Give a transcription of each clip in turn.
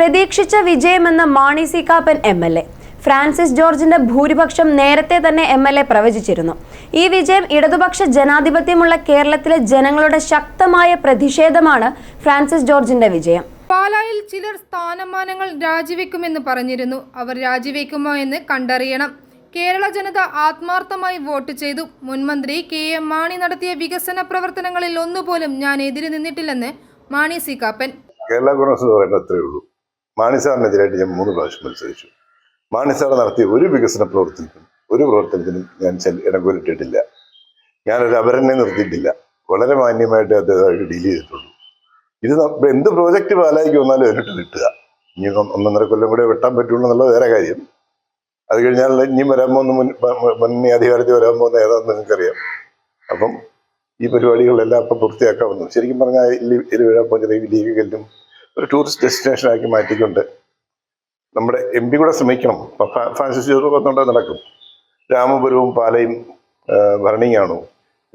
പ്രതീക്ഷിച്ച വിജയമെന്ന് Mani C Kappan M L A. Francis ജോർജിന്റെ ഭൂരിപക്ഷം നേരത്തെ തന്നെ എം എൽ എ പ്രവചിച്ചിരുന്നു. ഈ വിജയം ഇടതുപക്ഷ ജനാധിപത്യമുള്ള കേരളത്തിലെ ജനങ്ങളുടെ ശക്തമായ പ്രതിഷേധമാണ് ഫ്രാൻസിസ് ജോർജിന്റെ വിജയം. പാലായിൽ ചിലർ സ്ഥാനമാനങ്ങൾ രാജിവെക്കുമെന്ന് പറഞ്ഞിരുന്നു. അവർ രാജിവെക്കുമോ എന്ന് കണ്ടറിയണം. കേരള ജനത ആത്മാർത്ഥമായി വോട്ട് ചെയ്തു. മുൻമന്ത്രി കെ എം മാണി നടത്തിയ വികസന പ്രവർത്തനങ്ങളിൽ ഒന്നുപോലും ഞാൻ എതിര് നിന്നിട്ടില്ലെന്ന് മാണി സി കാപ്പൻ. കേരള കോൺഗ്രസ് എന്ന് പറയുന്നത് അത്രയേ ഉള്ളൂ. മാണി സാറിനെതിരായിട്ട് ഞാൻ മൂന്ന് പ്രാവശ്യം മത്സരിച്ചു. മാണി സാർ നടത്തിയ ഒരു വികസന പ്രവർത്തനത്തിനും ഒരു പ്രവർത്തനത്തിനും ഞാൻ ചെൽ- ഇടം കൊല്ലിട്ടിട്ടില്ല ഞാനൊരു അപരനെ നിർത്തിയിട്ടില്ല. വളരെ മാന്യമായിട്ട് അദ്ദേഹമായിട്ട് ഡീൽ ചെയ്തിട്ടുള്ളൂ. ഇത് എന്ത് പ്രോജക്റ്റ് പാലായിക്ക് വന്നാലും എന്നിട്ട് കിട്ടുക ഇനി ഒന്ന് ഒന്നൊന്നര കൊല്ലം കൂടെ വെട്ടാൻ പറ്റുള്ളൂ എന്നുള്ളത് വേറെ കാര്യം. അത് കഴിഞ്ഞാൽ ഇനിയും വരാൻ പോകുന്ന മുൻ മുന്നി അധികാരത്തിൽ വരാൻ പോകുന്ന ഏതാണെന്ന് നിങ്ങൾക്കറിയാം. അപ്പം ഈ പരിപാടികളെല്ലാം അപ്പം പൂർത്തിയാക്കാവുന്നു ശരിക്കും പറഞ്ഞാൽ ഇരുവിഴാപ്പഞ്ചിറ ലീഗിലും ഒരു ടൂറിസ്റ്റ് ഡെസ്റ്റിനേഷൻ ആക്കി മാറ്റിക്കൊണ്ട് നമ്മുടെ എം പി കൂടെ ശ്രമിക്കണം. ഫ്രാൻസിസ് ജോസഫ് പറഞ്ഞുകൊണ്ട് നടക്കും. രാമപുരവും പാലയും ഭരണിയാണ്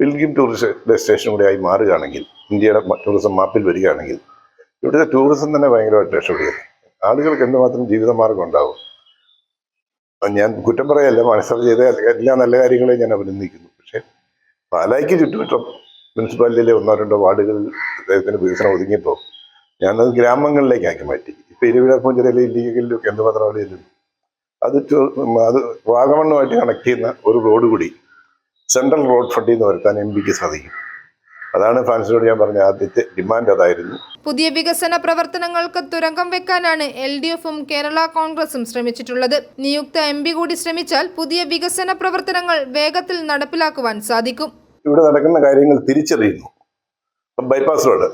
പിൽഗ്രിം ടൂറിസ്റ്റ് ഡെസ്റ്റിനേഷൻ കൂടെ ആയി മാറുകയാണെങ്കിൽ ഇന്ത്യയുടെ ടൂറിസം മാപ്പിൽ വരികയാണെങ്കിൽ ഇവിടുത്തെ ടൂറിസം തന്നെ ഭയങ്കരമായിട്ട് രക്ഷപ്പെടുകയാണ്. ആളുകൾക്ക് എന്തുമാത്രം ജീവിതമാർഗം ഉണ്ടാവും? ഞാൻ കുറ്റം പറയല്ല മനസ്സിൽ ചെയ്ത എല്ലാ നല്ല കാര്യങ്ങളെയും ഞാൻ അഭിനന്ദിക്കുന്നു. പക്ഷേ പാലായ്ക്ക് ചുറ്റുമുറ്റം മുനിസിപ്പാലിറ്റിയിലെ ഒന്നോ രണ്ടോ വാർഡുകളിൽ അദ്ദേഹത്തിന് വികസനം ഒതുങ്ങിയപ്പോൾ ഞാനത് ഗ്രാമങ്ങളിലേക്കാക്കി മാറ്റി. ഇപ്പൊ ഇരുവിഴപ്പൂഞ്ചിറയിലെ ലീഗിലും ഒക്കെ എന്തുമാത്രം അവിടെ ഇരുന്നു? അത് അത് വാഗമണ്ണുമായിട്ട് കണക്ട് ചെയ്യുന്ന ഒരു റോഡ് കൂടി സെൻട്രൽ റോഡ് ഫണ്ടിൽ നിന്ന് വരുത്താൻ എം പിക്ക് സാധിക്കും. അതാണ് ഫ്രാൻസിനോട് ഞാൻ പറഞ്ഞ ആദ്യത്തെ ഡിമാൻഡ് അതായിരുന്നു. പുതിയ വികസന പ്രവർത്തനങ്ങൾക്ക് തുരങ്കം വെക്കാനാണ് എൽ ഡി എഫും കേരള കോൺഗ്രസും ശ്രമിച്ചിട്ടുള്ളത്. നിയുക്ത എം പി കൂടി ശ്രമിച്ചാൽ പുതിയ വികസന പ്രവർത്തനങ്ങൾ വേഗത്തിൽ നടപ്പിലാക്കുവാൻ സാധിക്കും. ഇവിടെ നടക്കുന്ന കാര്യങ്ങൾ തിരിച്ചറിയുന്നു. ബൈപ്പാസ് റോഡ്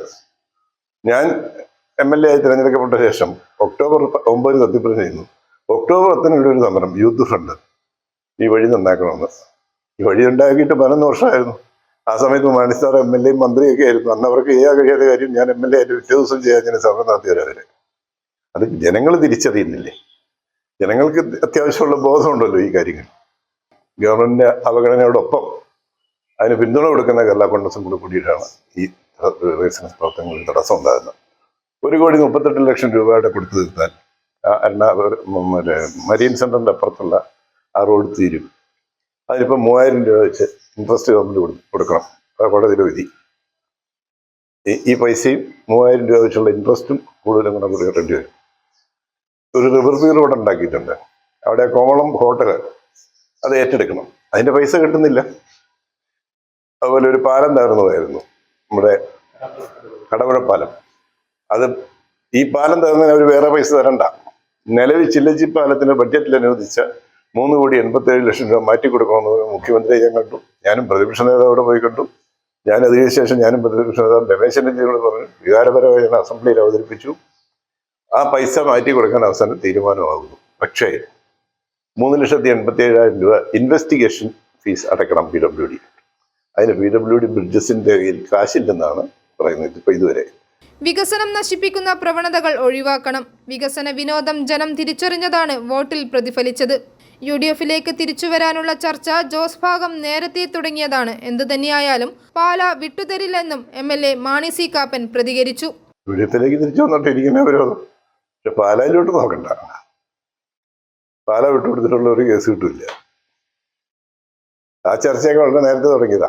ഞാൻ എം എൽ എ ആയി തിരഞ്ഞെടുക്കപ്പെട്ട ശേഷം ഒക്ടോബർ ഒമ്പതിന് സത്യപ്രതിജ്ഞ ചെയ്യുന്നു. ഒക്ടോബർ പത്തിന് ഇവിടെ ഒരു സമരം യൂത്ത് ഫ്രണ്ട്. ഈ വഴി നന്നാക്കണമെന്ന്. ഈ വഴി ഉണ്ടാക്കിയിട്ട് പതിനൊന്ന് വർഷമായിരുന്നു. ആ സമയത്ത് മാണിസാർ എം എൽ എയും മന്ത്രിയൊക്കെ ആയിരുന്നു. അന്ന് അവർക്ക് ചെയ്യാൻ കഴിയാത്ത കാര്യം ഞാൻ എം എൽ എ ആയിട്ട് പിറ്റേ ദിവസം ചെയ്യാൻ ഞാൻ സമരം നടത്തിയവരവര് അത് ജനങ്ങൾ തിരിച്ചറിയുന്നില്ലേ? ജനങ്ങൾക്ക് അത്യാവശ്യമുള്ള ബോധമുണ്ടല്ലോ ഈ കാര്യങ്ങൾ. ഗവൺമെന്റിന്റെ അവഗണനയോടൊപ്പം അതിന് പിന്തുണ കൊടുക്കുന്ന കേരള കോൺഗ്രസും കൂടെ കൂടിയിട്ടാണ് ഈ വികസന പ്രവർത്തനങ്ങളിൽ തടസ്സം ഉണ്ടായിരുന്നു. ഒരു കോടി മുപ്പത്തെട്ട് ലക്ഷം രൂപയുടെ കൊടുത്തു തീർത്താൽ എറണാകുളം മരീൻ സെന്ററിന്റെ അപ്പുറത്തുള്ള ആ റോഡ് തീരും. അതിനിപ്പോൾ മൂവായിരം രൂപ വെച്ച് ഇൻട്രസ്റ്റ് ഗവൺമെന്റ് കൊടു- കൊടുക്കണം. കോടതിയുടെ വിധി. ഈ- പൈസയും മൂവായിരം രൂപ വെച്ചുള്ള ഇൻട്രസ്റ്റും കൂടുതലും കൂടെ കൂടി കിട്ടേണ്ടി വരും. ഒരു റിവർ വ്യൂ റോഡ് ഉണ്ടാക്കിയിട്ടുണ്ട്. അവിടെ കോവളം ഹോട്ടൽ അത് ഏറ്റെടുക്കണം. അതിന്റെ പൈസ കിട്ടുന്നില്ല. അതുപോലെ ഒരു പാലം തകർന്നു പോയായിരുന്നു. നമ്മുടെ കടപുഴ പാലം അത് ഈ പാലം തരുന്നതിന് അവർ വേറെ പൈസ തരണ്ട. നിലവിൽ ചില്ലച്ചി പാലത്തിന് ബഡ്ജറ്റിൽ അനുവദിച്ച മൂന്ന് കോടി എൺപത്തേഴ് ലക്ഷം രൂപ മാറ്റി കൊടുക്കണമെന്ന് മുഖ്യമന്ത്രി ഞാൻ കണ്ടു. ഞാനും പ്രതിപക്ഷ നേതാവോടെ പോയി കണ്ടു. ഞാൻ അതിനുശേഷം ഞാനും പ്രതിപക്ഷ നേതാവ് രമേശ് ചെന്നിത്തലയോട് പറഞ്ഞു വികാരപരമായി ഞാൻ അസംബ്ലിയിൽ അവതരിപ്പിച്ചു. ആ പൈസ മാറ്റി കൊടുക്കാൻ അവസാനം തീരുമാനമാകുന്നു. പക്ഷേ മൂന്ന് ലക്ഷത്തി എൺപത്തി ഏഴായിരം രൂപ ഇൻവെസ്റ്റിഗേഷൻ ഫീസ് അടയ്ക്കണം പി ഡബ്ല്യു ഡി. അതിന് പി ഡബ്ല്യു ഡി ബ്രിഡ്ജസിന്റെ കയ്യിൽ കാശില്ലെന്നാണ് പറയുന്നത് ഇപ്പൊ ഇതുവരെ. വികസനം നശിപ്പിക്കുന്ന പ്രവണതകൾ ഒഴിവാക്കണം. വികസന വിനോദം ജനം തിരിച്ചറിഞ്ഞതാണ് വോട്ടിൽ പ്രതിഫലിച്ചത്. യു ഡി എഫിലേക്ക് തിരിച്ചുവരാനുള്ള ചർച്ച ജോസ് ഭാഗം നേരത്തെ തുടങ്ങിയതാണ്. എന്തു തന്നെയായാലും Pala വിട്ടുതരില്ലെന്നും M L A Mani C Kappan പ്രതികരിച്ചു. വീഴത്തിലേക്ക് തിരിച്ചു വന്നിട്ടിരിക്കുന്ന വിരോധം? പക്ഷെ പാലയിലോട്ട് നോക്കണ്ട. പാല വിട്ടുകൊടുത്തിട്ടുള്ള ഒരു കേസ് കിട്ടില്ല. ആ ചർച്ചയൊക്കെ വളരെ നേരത്തെ തുടങ്ങിയതാ.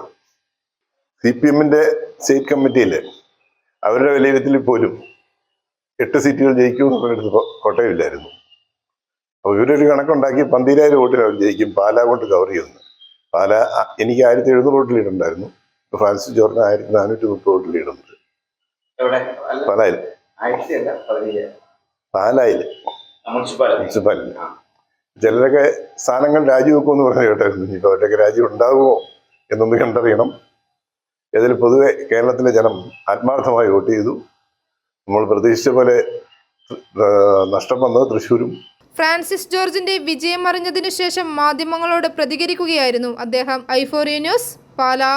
സി പി എമ്മിന്റെ സ്റ്റേറ്റ് കമ്മിറ്റിയിൽ അവരുടെ വിലയിരുത്തലിൽ പോലും എട്ട് സീറ്റുകൾ ജയിക്കുമെന്ന് പറഞ്ഞെടുത്തപ്പോൾ കോട്ടയമില്ലായിരുന്നു അപ്പോൾ ഇവരൊരു കണക്കുണ്ടാക്കി പന്തിരായിരം വോട്ടിൽ അവർ ജയിക്കും പാല കൊണ്ട് കവർ ചെയ്യുന്നു പാല എനിക്ക് ആയിരത്തി എഴുന്നൂറ് വോട്ട് ലീഡുണ്ടായിരുന്നു ഫ്രാൻസിസ് ജോർജിന് ആയിരത്തി നാനൂറ്റി മുപ്പത് വോട്ട് ലീഡുണ്ട് പാലായിൽ. പാലായിൽ. മുനിസിപ്പാലിറ്റി ചിലരൊക്കെ സ്ഥാനങ്ങൾ രാജിവെക്കുമെന്ന് പറഞ്ഞു കേട്ടായിരുന്നു ഇനിയിപ്പോൾ അവരുടെയൊക്കെ രാജ്യം ഉണ്ടാകുമോ എന്നൊന്ന് കണ്ടറിയണം. ഇതിൽ പൊതുവെ കേരളത്തിലെ ജനം ആത്മാർത്ഥമായി വോട്ട് ചെയ്തു. നമ്മൾ പ്രതീക്ഷിച്ച പോലെ നഷ്ടം വന്നത് തൃശ്ശൂരും. ഫ്രാൻസിസ് ജോർജിന്റെ വിജയം അറിഞ്ഞതിനു ശേഷം മാധ്യമങ്ങളോട് പ്രതികരിക്കുകയായിരുന്നു അദ്ദേഹം. ഐഫോറിയ ന്യൂസ് പാലാ.